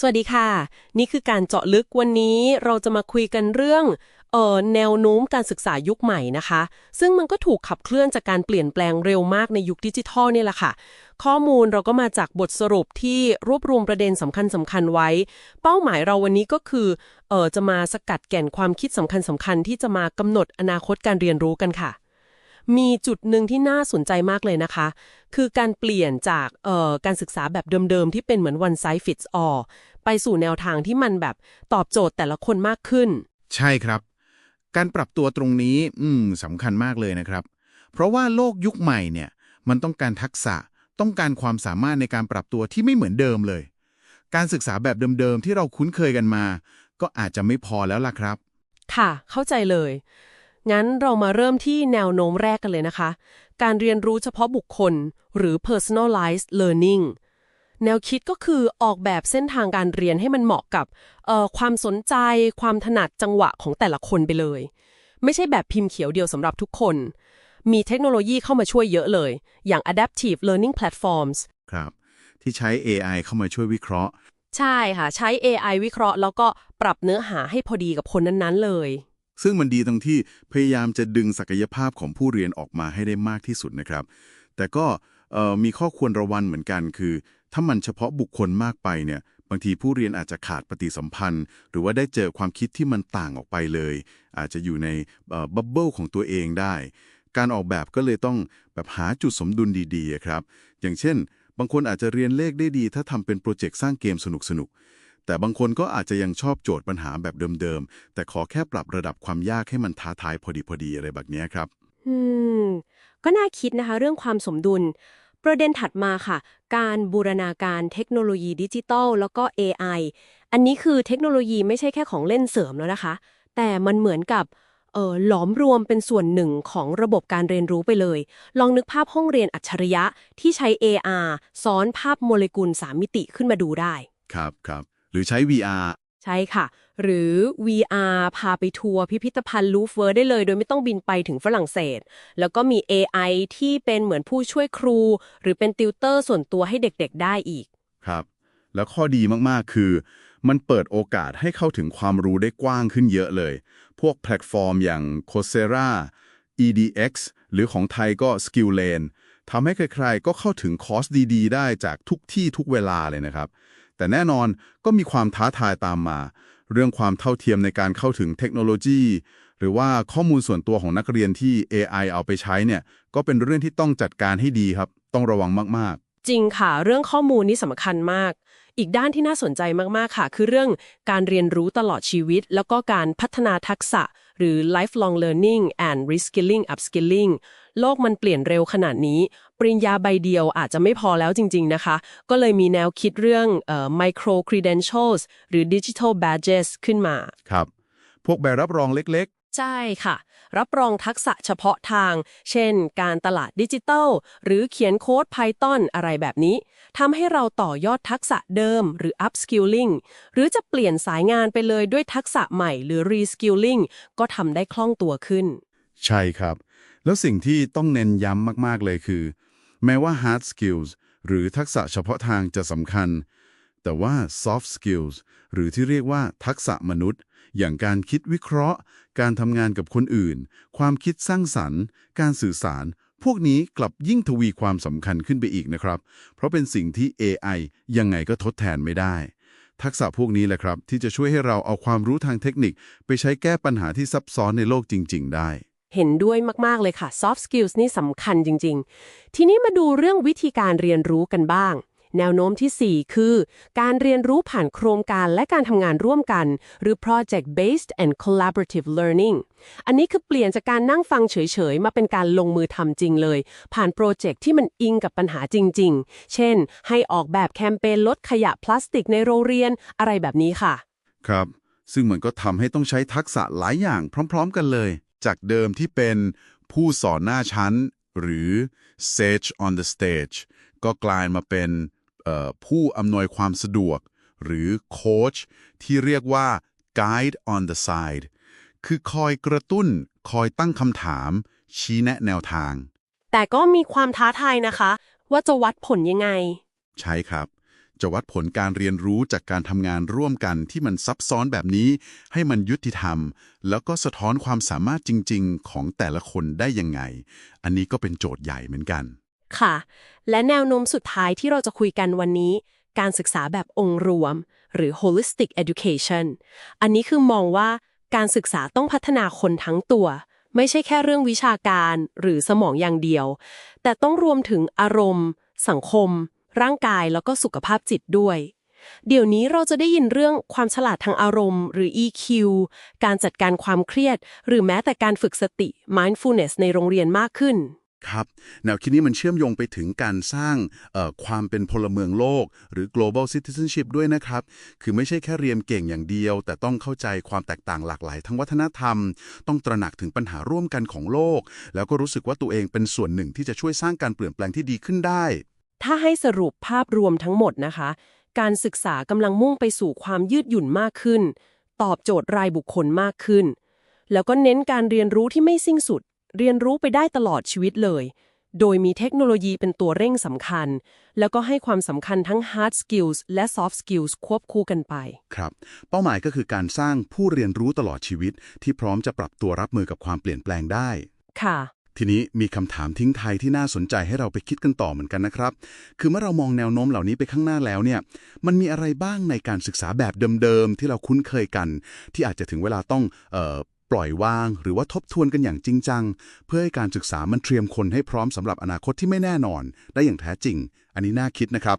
สวัสดีค่ะ นี่คือการเจาะลึกวันนี้เราจะมาคุยกันเรื่องเอ่อแนวโน้มการศึกษายุคใหม่นะคะ ซึ่งมันก็ถูกขับเคลื่อนจากการเปลี่ยนแปลงเร็วมากในยุคดิจิทัลเนี่ยแหละค่ะ ข้อมูลเราก็มาจากบทสรุปที่รวบรวมประเด็นสำคัญสำคัญไว้ เป้าหมายเราวันนี้ก็คือเอ่อจะมาสกัดแก่นความคิดสำคัญสำคัญที่จะมากำหนดอนาคตการเรียนรู้กันค่ะ มีจุดหนึ่งที่น่าสนใจมากเลยนะคะ คือการเปลี่ยนจากเอ่อการศึกษาแบบเดิมๆ ที่เป็นเหมือน one size fits all ไปสู่แนวทางที่มันแบบตอบโจทย์แต่ละคนมากขึ้น ใช่ครับ การปรับตัวตรงนี้อืมสำคัญมากเลยนะครับ เพราะว่าโลกยุคใหม่เนี่ย มันต้องการทักษะต้องการความสามารถในการปรับตัวที่ไม่เหมือนเดิมเลย การศึกษาแบบเดิมๆที่เราคุ้นเคยกันมา ก็อาจจะไม่พอแล้วล่ะครับ ค่ะ เข้าใจเลย งั้นเรามาเริ่มที่แนวโน้มแรกกันเลยนะคะ การเรียนรู้เฉพาะบุคคล หรือ personalized learning แนวคิดก็คือออกแบบเส้นทางการเรียนให้มันเหมาะกับเอ่อความสนใจ ความถนัดจังหวะของแต่ละคนไปเลย ไม่ใช่แบบพิมพ์เขียวเดียวสำหรับทุกคน มีเทคโนโลยีเข้ามาช่วยเยอะเลย อย่าง adaptive learning platforms ครับ ที่ใช้ AI เข้ามาช่วยวิเคราะห์ ใช่ค่ะ ใช้ AI วิเคราะห์ แล้วก็ปรับเนื้อหาให้พอดีกับคนนั้นๆเลย ซึ่งมันดีตรงที่พยายามจะดึงศักยภาพของผู้เรียนออกมาให้ได้มากที่สุดนะครับ แต่ก็มีข้อควรระวังเหมือนกัน คือ ถ้ามันเฉพาะบุคคลมากไปเนี่ยบางทีผู้เรียนอาจจะขาดปฏิสัมพันธ์ หรือว่าได้เจอความคิดที่มันต่างออกไปเลย อาจจะอยู่ในบับเบิลของตัวเองได้ การออกแบบก็เลยต้องแบบหาจุดสมดุลดีๆครับ อย่างเช่น บางคนอาจจะเรียนเลขได้ดี ถ้าทำเป็นโปรเจกต์สร้างเกมสนุกๆ แต่บางคนก็อาจจะยังชอบโจทย์ปัญหาแบบเดิมๆ แต่ขอแค่ปรับระดับความยากให้มันท้าทายพอดีพอดีๆอะไรแบบเนี้ยครับ อืม ก็น่าคิดนะคะเรื่องความสมดุล ประเด็นถัดมาค่ะ การบูรณาการเทคโนโลยีดิจิทัลแล้วก็ AI อันนี้คือเทคโนโลยีไม่ใช่แค่ของเล่นเสริมแล้วนะคะ แต่มันเหมือนกับเอ่อหลอมรวมเป็นส่วนหนึ่งของระบบการเรียนรู้ไปเลย ลองนึกภาพห้องเรียนอัจฉริยะที่ใช้ AR ซ้อนภาพโมเลกุล3มิติขึ้นมาดูได้ ครับครับ หรือใช้ VR ใช่ค่ะ หรือ VR พาไปทัวร์พิพิธภัณฑ์ลูฟเวอร์ได้เลย โดยไม่ต้องบินไปถึงฝรั่งเศส แล้วก็มี AI ที่เป็นเหมือนผู้ช่วยครู หรือเป็นติวเตอร์ส่วนตัวให้เด็กๆ ได้อีก ครับ แล้วข้อดีมากๆ คือ มันเปิดโอกาสให้เข้าถึงความรู้ได้กว้างขึ้นเยอะเลย พวกแพลตฟอร์มอย่าง Coursera EDX หรือของไทยก็ Skillane ทำให้ใครๆ ก็เข้าถึงคอร์สดีๆ ได้จากทุกที่ทุกเวลาเลยนะครับ แต่แน่นอนก็มีความท้าทายตามมา เรื่องความเท่าเทียมในการเข้าถึงเทคโนโลยี หรือว่าข้อมูลส่วนตัวของนักเรียนที่ AI เอาไปใช้เนี่ย ก็เป็นเรื่องที่ต้องจัดการให้ดีครับ ต้องระวังมากๆ จริงค่ะ เรื่องข้อมูลนี่สำคัญมาก อีกด้านที่น่าสนใจมากๆค่ะ คือเรื่องการเรียนรู้ตลอดชีวิต แล้วก็การพัฒนาทักษะ หรือ lifelong learning and reskilling upskilling โลกมันเปลี่ยนเร็วขนาดนี้ ปริญญาใบเดียวอาจจะไม่พอแล้วจริง ๆ นะคะ ก็เลยมีแนวคิดเรื่องออ micro credentials หรือ digital badges ขึ้นมา ครับ พวกใบรับรองเล็ก ใช่ค่ะ รับรองทักษะเฉพาะทาง เช่น การตลาดดิจิทัล หรือเขียนโค้ด Python อะไรแบบนี้ทำให้เราต่อยอดทักษะเดิม หรือ upskilling หรือจะเปลี่ยนสายงานไปเลยด้วยทักษะใหม่หรือ reskilling ก็ทำได้คล่องตัวขึ้น ใช่ครับ แล้วสิ่งที่ต้องเน้นย้ำมาก ๆ เลยคือ แม้ว่า hard skills หรือทักษะเฉพาะทางจะสำคัญ แต่ว่า soft skills หรือที่เรียกว่าทักษะมนุษย์ อย่างการคิดวิเคราะห์ การทำงานกับคนอื่น ความคิดสร้างสรรค์ การสื่อสาร พวกนี้กลับยิ่งทวีความสำคัญขึ้นไปอีกนะครับ เพราะเป็นสิ่งที่ AI ยังไงก็ทดแทนไม่ได้ ทักษะพวกนี้แหละครับ ที่จะช่วยให้เราเอาความรู้ทางเทคนิค ไปใช้แก้ปัญหาที่ซับซ้อนในโลกจริง ๆ ได้เห็นด้วยมาก ๆ เลยค่ะ soft skills นี่สำคัญจริง ๆ ทีนี้มาดูเรื่องวิธีการเรียนรู้กันบ้าง แนวโน้มที่ 4 คือ การเรียนรู้ผ่านโครงการและการทำงานร่วมกัน หรือ project based and collaborative learning อันนี้คือเปลี่ยนจากการนั่งฟังเฉยๆ มาเป็นการลงมือทำจริงเลย ผ่านโปรเจกต์ที่มันอิงกับปัญหาจริง ๆ เช่น ให้ออกแบบแคมเปญลดขยะพลาสติกในโรงเรียนอะไรแบบนี้ค่ะ ครับ ซึ่งมันก็ทำให้ต้องใช้ทักษะหลายอย่างพร้อม ๆ กันเลย จากเดิมที่เป็นผู้สอนหน้าชั้น หรือ sage on the stage ก็กลายมาเป็น ผู้อำนวยความสะดวก หรือ coach ที่เรียกว่า guide on the side คือคอยกระตุ้น คอยตั้งคำถาม ชี้แนะแนวทาง แต่ก็มีความท้าทายนะคะ ว่าจะวัดผลยังไง ใช่ครับ จะวัดผลการเรียนรู้จากการทำงานร่วมกันที่มันซับซ้อนแบบนี้ ให้มันยุติธรรม แล้วก็สะท้อนความสามารถจริง ๆ ของแต่ละคนได้ยังไง อันนี้ก็เป็นโจทย์ใหญ่เหมือนกัน ค่ะ และแนวโน้มสุดท้ายที่เราจะคุยกันวันนี้ การศึกษาแบบองค์รวม หรือ holistic education อันนี้คือมองว่าการศึกษาต้องพัฒนาคนทั้งตัว ไม่ใช่แค่เรื่องวิชาการหรือสมองอย่างเดียว แต่ต้องรวมถึงอารมณ์ สังคม ร่างกายแล้วก็สุขภาพจิตด้วยเดี๋ยวนี้เราจะได้ยินเรื่องความฉลาดทางอารมณ์ หรือ EQ การจัดการความเครียด หรือแม้แต่การฝึกสติ mindfulness ในโรงเรียนมากขึ้น ครับ แนวคิดนี้มันเชื่อมโยงไปถึงการสร้างความเป็นพลเมืองโลก หรือ global citizenship ด้วยนะครับ คือไม่ใช่แค่เรียนเก่งอย่างเดียว แต่ต้องเข้าใจความแตกต่างหลากหลายทั้งวัฒนธรรม ต้องตระหนักถึงปัญหาร่วมกันของโลก แล้วก็รู้สึกว่าตัวเองเป็นส่วนหนึ่งที่จะช่วยสร้างการเปลี่ยนแปลงที่ดีขึ้นได้ ถ้าให้สรุปภาพรวมทั้งหมดนะคะ การศึกษากำลังมุ่งไปสู่ความยืดหยุ่นมากขึ้น ตอบโจทย์รายบุคคลมากขึ้น แล้วก็เน้นการเรียนรู้ที่ไม่สิ้นสุด เรียนรู้ไปได้ตลอดชีวิตเลย โดยมีเทคโนโลยีเป็นตัวเร่งสำคัญ แล้วก็ให้ความสำคัญทั้ง hard skills และ soft skills ควบคู่กันไป ครับ เป้าหมายก็คือการสร้างผู้เรียนรู้ตลอดชีวิต ที่พร้อมจะปรับตัวรับมือกับความเปลี่ยนแปลงได้ ค่ะ ทีนี้มีคำถามทิ้งท้ายที่น่าสนใจให้เราไปคิดกันต่อเหมือนกันนะครับ คือเมื่อเรามองแนวโน้มเหล่านี้ไปข้างหน้าแล้วเนี่ย มันมีอะไรบ้างในการศึกษาแบบเดิมๆที่เราคุ้นเคยกัน ที่อาจจะถึงเวลาต้องเอ่อ ปล่อยวาง หรือว่าทบทวนกันอย่างจริงจัง เพื่อให้การศึกษามันเตรียมคนให้พร้อมสำหรับอนาคตที่ไม่แน่นอน ได้อย่างแท้จริง อันนี้น่าคิดนะครับ